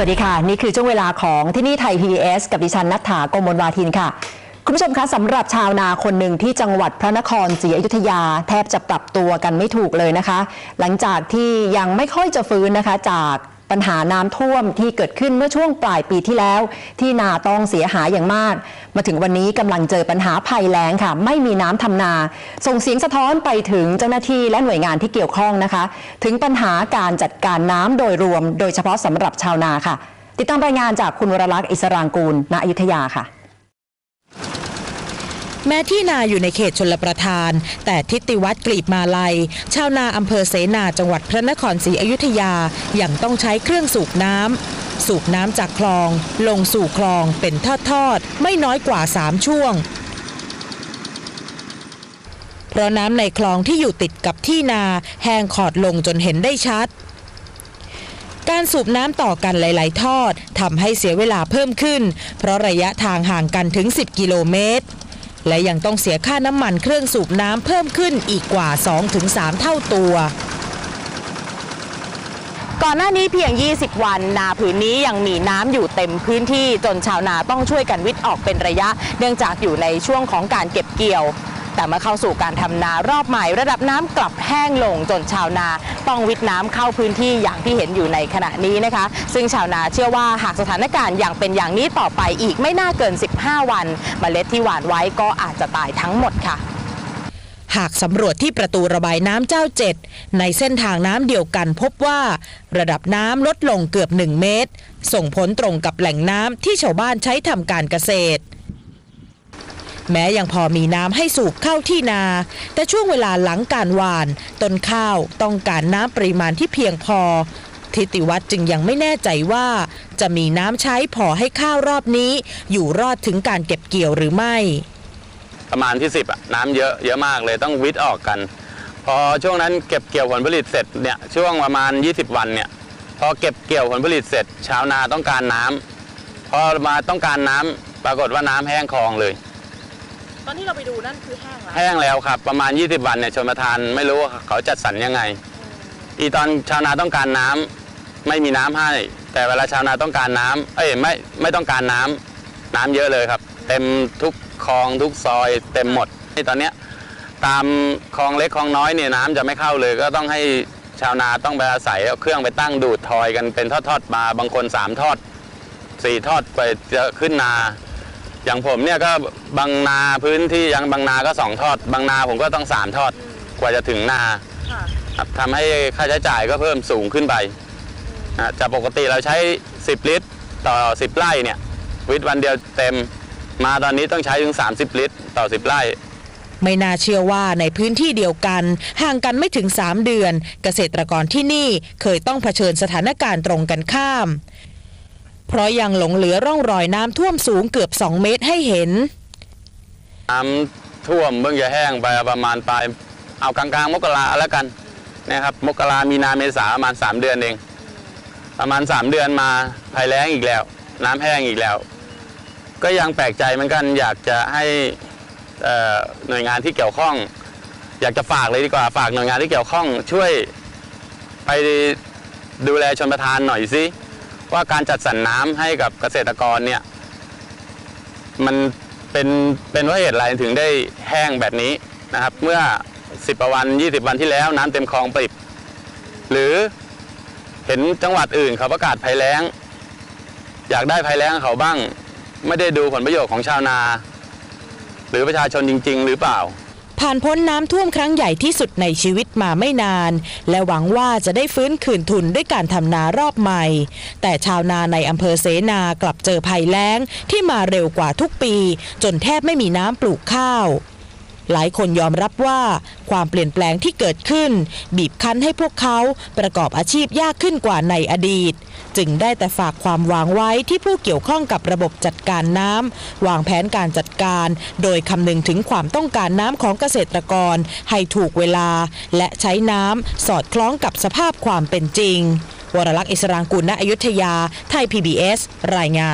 วัสดีค่ะ นี่คือช่วงเวลาของที่นี่ไทย PBS กับดิฉันนัทถากมลวาทินค่ะ คุณผู้ชมคะสำหรับชาวนาคนหนึ่งที่จังหวัดพระนครศรีอยุธยา แทบจะปรับตัวกันไม่ถูกเลยนะคะ หลังจากที่ยังไม่ค่อยจะฟื้นนะคะจาก ปัญหาน้ำท่วมที่เกิดขึ้นเมื่อช่วงปลายปีที่แล้ว ที่นาต้องเสียหายอย่างมาก มาถึงวันนี้กำลังเจอปัญหาภัยแล้งค่ะ ไม่มีน้ำทำนา ส่งเสียงสะท้อนไปถึงเจ้าหน้าที่และหน่วยงานที่เกี่ยวข้องนะคะ ถึงปัญหาการจัดการน้ำโดยรวม โดยเฉพาะสำหรับชาวนาค่ะ ติดตามรายงานจากคุณวรลักษณ์อิสรางกูลณอยุธยาค่ะ แม้ที่นาอยู่ในเขตชลประทาน แต่ทิติวัฒน์กลีบมาลัย ชาวนาอำเภอเสนาจังหวัดพระนครศรีอยุธยายังต้องใช้เครื่องสูบน้ำสูบน้ำจากคลอง ลงสู่คลองเป็นทอดๆ ไม่น้อยกว่า 3 ช่วง เพราะน้ำในคลองที่อยู่ติดกับที่นาแห้งขอดลงจนเห็นได้ชัดการสูบน้ำต่อกันหลาย ๆ ทอดทำให้เสียเวลาเพิ่มขึ้น เพราะระยะทางห่างกันถึง 10 กิโลเมตร และยังต้องเสียค่าน้ำมันเครื่องสูบน้ำเพิ่มขึ้นอีกกว่า 2-3 เท่าตัว ก่อนหน้านี้เพียง 20 วัน นาผืนนี้ยังมีน้ำอยู่เต็มพื้นที่จนชาวนาต้องช่วยกันวิทย์ออกเป็นระยะ เนื่องจากอยู่ในช่วงของการเก็บเกี่ยว แต่เมื่อเข้าสู่การทำนารอบใหม่ระดับน้ำกลับแห้งลงจนชาวนาต้องวิทน้ำเข้าพื้นที่อย่างที่เห็นอยู่ในขณะนี้นะคะ ซึ่งชาวนาเชื่อว่าหากสถานการณ์อย่างเป็นอย่างนี้ต่อไปอีกไม่น่าเกิน 15 วันเมล็ดที่หว่านไว้ก็อาจจะตายทั้งหมดค่ะหากสำรวจที่ประตูระบายน้ำเจ้าเจ็ดในเส้นทางน้ำเดียวกันพบว่า ระดับน้ำลดลงเกือบ 1 เมตร ส่งผลตรงกับแหล่งน้ำที่ชาวบ้านใช้ทำการเกษตร แม้ยังพอมีน้ำให้สูบเข้าที่นา แต่ช่วงเวลาหลังการหวาน ต้นข้าวต้องการน้ำปริมาณที่เพียงพอ ทิติวัฒน์จึงยังไม่แน่ใจว่า จะมีน้ำใช้พอให้ข้าวรอบนี้ อยู่รอดถึงการเก็บเกี่ยวหรือไม่ ประมาณที่10อะน้ำเยอะเยอะมากเลยต้องวิทย์ออกกัน พอช่วงนั้นเก็บเกี่ยวผลผลิตเสร็จเนี่ยช่วงประมาณ 20 วันเนี่ยพอเก็บเกี่ยวผลผลิตเสร็จ ชาวนาต้องการน้ำพอมาต้องการน้ำปรากฏว่าน้ำแห้งคลองเลย อนที่เราไปดูนั่นคือแห้งแล้วแห้งแล้วครับ ประมาณ 20 วันเนี่ยชนประทานไม่รู้ว่าเขาจัดสรรยังไง อีตอนชาวนาต้องการน้ำไม่มีน้ำให้ แต่เวลาชาวนาต้องการน้ำเอ้ยไม่ไม่ต้องการน้ำน้ำเยอะเลยครับ เต็มทุกคลองทุกซอย เต็มหมดที่ตอนเนี้ยตามคลองเล็กคลองน้อยเนี่ยน้ำจะไม่เข้าเลย ก็ต้องให้ชาวนาต้องไปอาศัยเอาเครื่องไปตั้งดูดทอยกันเป็นทอดๆมาบางคนสามทอดสี่ทอดไปจะขึ้นนา อย่างผมเนี่ยก็บางนาพื้นที่ยังบางนาก็สองทอด บางนาผมก็ต้องสามทอดกว่าจะถึงนาครับทำให้ค่าใช้จ่ายก็เพิ่มสูงขึ้นไปนะจากปกติเราใช้ 10 ลิตรต่อ 10 ไร่เนี่ยวิทย์วันเดียวเต็ม มาตอนนี้ต้องใช้ถึง 30 ลิตรต่อ 10 ไร่ ไม่น่าเชื่อว่าในพื้นที่เดียวกัน ห่างกันไม่ถึง 3 เดือน เกษตรกรที่นี่เคยต้องเผชิญสถานการณ์ตรงกันข้าม เพราะยังหลงเหลือร่องรอยน้ำท่วมสูงเกือบ 2 เมตรให้เห็น น้ำท่วมเพิ่งจะแห้งไปประมาณปลายเอากลางๆ มกราแล้วกันนะครับ มกรามีนาเมษาประมาณ 3 เดือนเอง ประมาณ 3 เดือนมาภัยแล้งอีกแล้ว น้ำแห้งอีกแล้ว ก็ยังแปลกใจเหมือนกันอยากจะให้หน่วยงานที่เกี่ยวข้อง อยากจะฝากเลยดีกว่าฝากหน่วยงานที่เกี่ยวข้อง ช่วยไปดูแลชนประทานหน่อยสิ ว่าการจัดสรรน้ำให้กับเกษตรกรเนี่ยมันเป็นเป็นเพราะเหตุอะไรถึงได้แห้งแบบนี้นะครับ เมื่อ 10กว่าวัน 20 วันที่แล้วน้ำเต็มคลองปริบหรือเห็นจังหวัดอื่นเขาประกาศภัยแล้ง อยากได้ภัยแล้งเขาบ้าง ไม่ได้ดูผลประโยชน์ของชาวนา หรือประชาชนจริง ๆ หรือเปล่า ผ่านพ้นน้ำท่วมครั้งใหญ่ที่สุดในชีวิตมาไม่นาน และหวังว่าจะได้ฟื้นคืนทุนด้วยการทำนารอบใหม่ แต่ชาวนาในอำเภอเสนากลับเจอภัยแล้งที่มาเร็วกว่าทุกปี จนแทบไม่มีน้ำปลูกข้าว หลายคนยอมรับว่าความเปลี่ยนแปลงที่เกิดขึ้น บีบคั้นให้พวกเขาประกอบอาชีพยากขึ้นกว่าในอดีต จึงได้แต่ฝากความหวังไว้ที่ผู้เกี่ยวข้องกับระบบจัดการน้ำวางแผนการจัดการ โดยคำนึงถึงความต้องการน้ำของเกษตรกร ให้ถูกเวลา และใช้น้ำสอดคล้องกับสภาพความเป็นจริง วรลักษณ์อิสรางกุลณอยุธยา ไทย PBS รายงาน